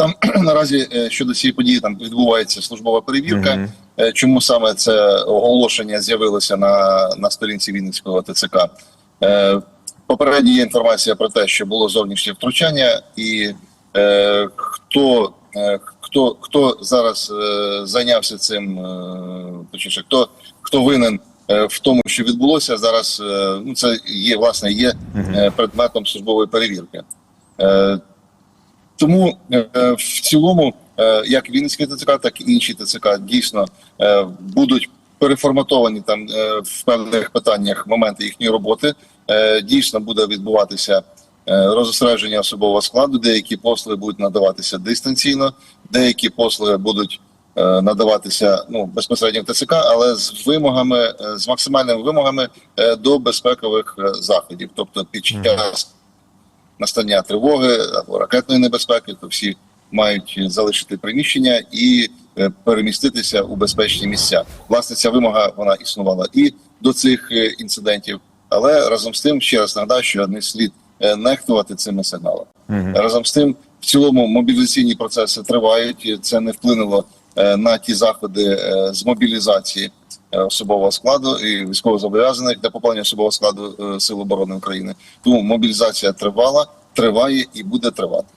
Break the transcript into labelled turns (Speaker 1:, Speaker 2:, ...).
Speaker 1: Там наразі е, щодо цієї події там відбувається службова перевірка. Е, Чому саме це оголошення з'явилося на, на сторінці Вінницького ТЦК? Е, Попередньо є інформація про те, що було зовнішнє втручання, і е, хто, е, хто, хто зараз е, зайнявся цим, е, точніше, хто, хто винен е, в тому, що відбулося зараз, е, ну це є власне є е, предметом службової перевірки. Е, тому е, в цілому, е, як Вінницький ТЦК, так і інші ТЦК дійсно е, будуть переформатовані там в певних питаннях моменти їхньої роботи. Дійсно буде відбуватися розосередження особового складу. Деякі послуги будуть надаватися дистанційно, деякі послуги будуть надаватися ну безпосередньо в ТЦК, але з вимогами, з максимальними вимогами до безпекових заходів, тобто під час настання тривоги або ракетної небезпеки, то всі мають залишити приміщення і е, переміститися у безпечні місця. Власне, ця вимога вона існувала і до цих е, інцидентів, але разом з тим ще раз нагадаю, що не слід е, нехтувати цими сигналами.
Speaker 2: Мгм.
Speaker 1: Разом з тим, в цілому мобілізаційні процеси тривають. Це не вплинуло на ті заходи е, з мобілізації е, особового складу і військовозобов'язаних для поповнення особового складу е, Сил оборони України. Тому мобілізація тривала, триває і буде тривати.